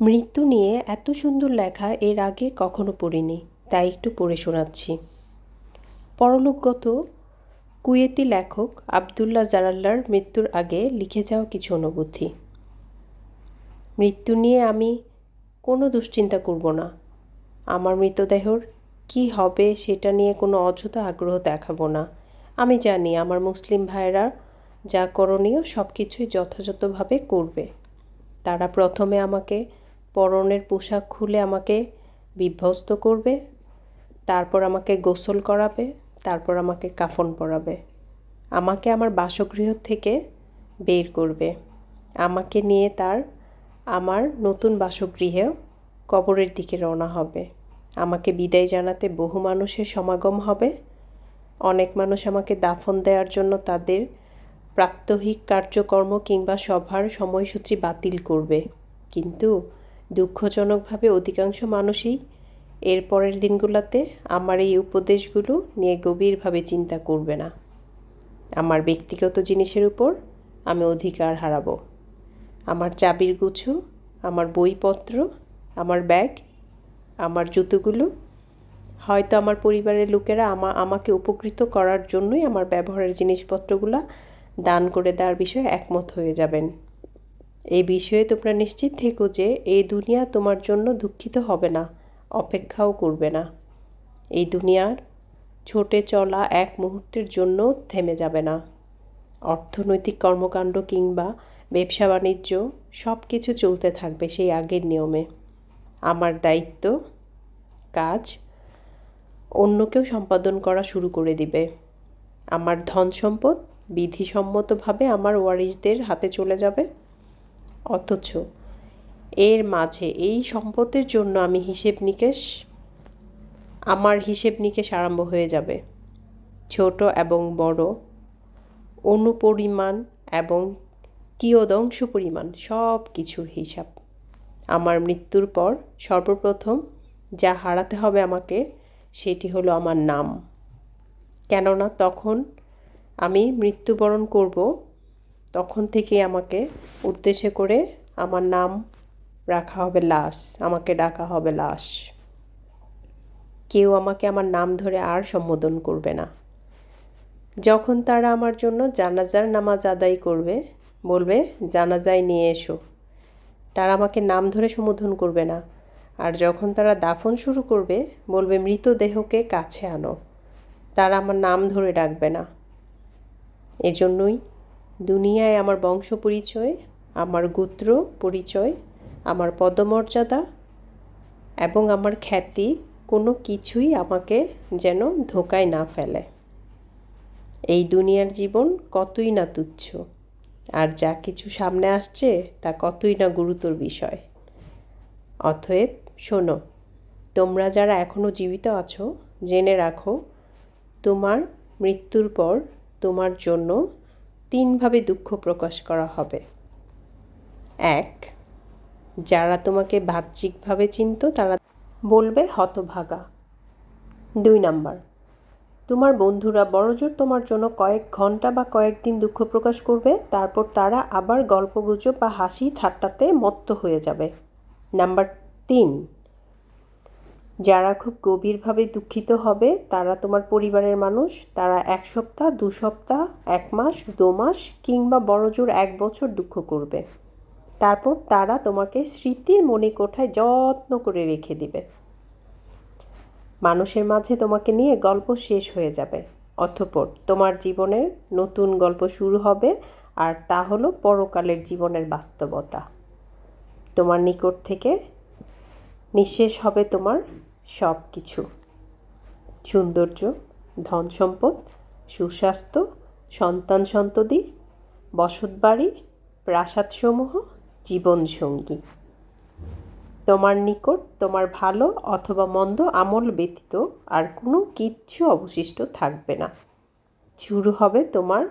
মৃত্যু নিয়ে এত সুন্দর লেখা এর আগে কখনো পড়িনি, তাই একটু পড়ে শোনাচ্ছি। পরলোকগত কুয়েতি লেখক আবদুল্লাহ জারাল্লার মৃত্যুর আগে লিখে যাওয়া কিছু অনুভূতি। মৃত্যু নিয়ে আমি কোনো দুশ্চিন্তা করব না। আমার মৃতদেহর কি হবে সেটা নিয়ে কোনো অযথা আগ্রহ দেখাবো না। আমি জানি আমার মুসলিম ভাইয়েরা যা করণীয় সব কিছুই যথাযথভাবে করবে। তারা প্রথমে আমাকে পরনের পোশাক খুলে আমাকে বিভ্যস্ত করবে, তারপর আমাকে গোসল করাবে, তারপর আমাকে কাফন পরাবে। আমাকে আমার বাসগৃহ থেকে বের করবে। আমাকে নিয়ে তার আমার নতুন বাসগৃহে কবরের দিকে রওনা হবে। আমাকে বিদায় জানাতে বহু মানুষের সমাগম হবে। অনেক মানুষ আমাকে দাফন দেওয়ার জন্য তাদের প্রাত্যহিক কার্যকর্ম কিংবা সভার সময়সূচি বাতিল করবে। কিন্তু দুঃখজনকভাবে অধিকাংশ মানুষই এর পরের দিনগুলোতে আমার এই উপদেশগুলো নিয়ে গভীরভাবে চিন্তা করবে না। আমার ব্যক্তিগত জিনিসের উপর আমি অধিকার হারাবো। আমার চাবির গুছু, আমার বইপত্র, আমার ব্যাগ, আমার জুতোগুলো, হয়তো আমার পরিবারের লোকেরা আমা, আমাকে উপকৃত করার জন্যই আমার ব্যবহারের জিনিসপত্রগুলো দান করে দেওয়ার বিষয়ে একমত হয়ে যাবেন। এই বিষয়ে তোমরা নিশ্চিত থেকো যে এই দুনিয়া তোমার জন্য দুঃখিত হবে না, অপেক্ষাও করবে না। এই দুনিয়ার ছোটে চলা এক মুহূর্তের জন্য থেমে যাবে না। অর্থনৈতিক কর্মকাণ্ড কিংবা ব্যবসা বাণিজ্য সব কিছু চলতে থাকবে সেই আগের নিয়মে। আমার দায়িত্ব, কাজ অন্যকেও সম্পাদন করা শুরু করে দিবে। আমার ধন সম্পদ বিধিসম্মতভাবে আমার ওয়ারিসদের হাতে চলে যাবে। অথচ এর মাঝে এই সম্পদের জন্য আমি হিসেব নিকেশ, আমার হিসেব নিকেশ আরম্ভ হয়ে যাবে। ছোট এবং বড়, অনুপরিমাণ এবং কিয়দংশ পরিমাণ সব কিছুর হিসাব। আমার মৃত্যুর পর সর্বপ্রথম যা হারাতে হবে আমাকে, সেটি হলো আমার নাম। কেননা তখন আমি মৃত্যুবরণ করব তখন থেকেই আমাকে উদ্দেশ্য করে আমার নাম রাখা হবে লাশ, আমাকে ডাকা হবে লাশ। কেউ আমাকে আমার নাম ধরে আর সম্বোধন করবে না। যখন তারা আমার জন্য জানাজার নামাজ আদায় করবে, বলবে, জানাজায় নিয়ে এসো। তারা আমাকে নাম ধরে সম্বোধন করবে না। আর যখন তারা দাফন শুরু করবে, বলবে, মৃতদেহকে কাছে আনো। তারা আমার নাম ধরে ডাকবে না। এজন্যই দুনিয়ায় আমার বংশ পরিচয়, আমার গোত্র পরিচয়, আমার পদমর্যাদা এবং আমার খ্যাতি কোনো কিছুই আমাকে যেন ধোকায় না ফেলে। এই দুনিয়ার জীবন কতই না তুচ্ছ, আর যা কিছু সামনে আসছে তা কতই না গুরুতর বিষয়। অতএব শোনো, তোমরা যারা এখনও জীবিত আছো, জেনে রাখো, তোমার মৃত্যুর পর তোমার জন্য তিনভাবে দুঃখ প্রকাশ করা হবে। এক, যারা তোমাকে বাহ্যিকভাবে চিনত, তারা বলবে হতভাগা। দুই নাম্বার, তোমার বন্ধুরা বড়জোর তোমার জন্য কয়েক ঘণ্টা বা কয়েকদিন দুঃখ প্রকাশ করবে, তারপর তারা আবার গল্পগুজব বা হাসি ঠাট্টাতে মত্ত হয়ে যাবে। নাম্বার তিন যারা খুব গভীরভাবে দুঃখিত হবে, তারা তোমার পরিবারের মানুষ, তারা এক সপ্তাহ, দু সপ্তাহ, এক মাস, দু মাস কিংবা বড়জোর এক বছর দুঃখ করবে। তারপর তারা তোমাকে স্মৃতির মনে কোঠায় যত্ন করে রেখে দিবে। মানুষের মাঝে তোমাকে নিয়ে গল্প শেষ হয়ে যাবে। অথপর তোমার জীবনের নতুন গল্প শুরু হবে আর তা হলো পরকালের জীবনের বাস্তবতা। তোমার নিকট থেকে নিঃশেষ হবে তোমার সব কিছু সৌন্দর্য ধন সম্পদ সুস্বাস্থ্য, সন্তান সন্ততি, বসতবাড়ি, প্রাসাদসমূহ, জীবনসঙ্গী। তোমার নিকট তোমার ভালো অথবা মন্দ আমল ব্যতীত আর কোনো কিচ্ছু অবশিষ্ট থাকবে না। শুরু হবে তোমার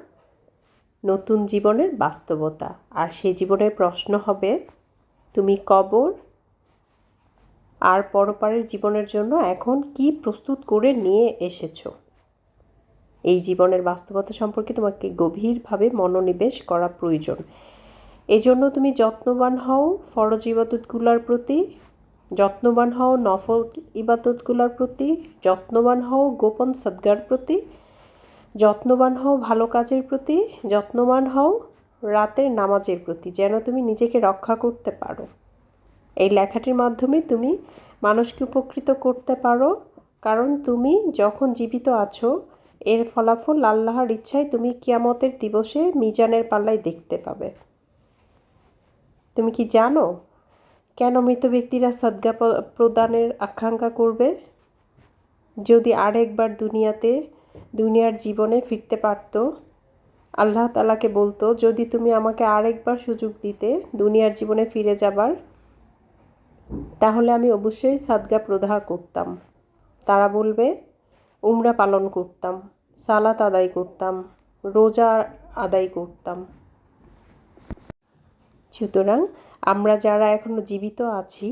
নতুন জীবনের বাস্তবতা। আর সেই জীবনের প্রশ্ন হবে, তুমি কবর আর পরপারের জীবনের জন্য এখন কি প্রস্তুত করে নিয়ে এসেছ? এই জীবনের বাস্তবতা সম্পর্কে তোমাকে গভীরভাবে মনোনিবেশ করা প্রয়োজন। এজন্য তুমি যত্নবান হও ফরজ ইবাদতগুলোর প্রতি, যত্নবান হও নফল ইবাদতগুলোর প্রতি, যত্নবান হও গোপন সদ্গার প্রতি, যত্নবান হও ভালো কাজের প্রতি, যত্নবান হও রাতের নামাজের প্রতি, যেন তুমি নিজেকে রক্ষা করতে পারো। এই লেখাটির মাধ্যমে তুমি মানুষকে উপকৃত করতে পারো। কারণ তুমি যখন জীবিত আছো, এর ফলাফল আল্লাহর ইচ্ছায় তুমি কিয়ামতের দিবসে মিজানের পাল্লায় দেখতে পাবে। তুমি কি জানো কেন মৃত ব্যক্তিরা সদ্গা প্রদানের আকাঙ্ক্ষা করবে? যদি আরেকবার দুনিয়াতে, দুনিয়ার জীবনে ফিরতে পারতো, আল্লাহ তালাকে বলতো, যদি তুমি আমাকে আরেকবার সুযোগ দিতে দুনিয়ার জীবনে ফিরে যাবার তাহলে আমি অবশ্যই সাদগা প্রদাহ করতাম। তারা বলবে, উমরা পালন করতাম, সালাত আদায় করতাম, রোজা আদায় করতাম। সুতরাং আমরা যারা এখনও জীবিত আছি,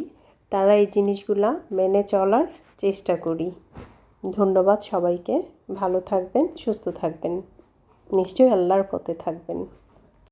তারা এই জিনিসগুলা মেনে চলার চেষ্টা করি। ধন্যবাদ সবাইকে। ভালো থাকবেন, সুস্থ থাকবেন। নিশ্চয়ই আল্লাহর পথে থাকবেন।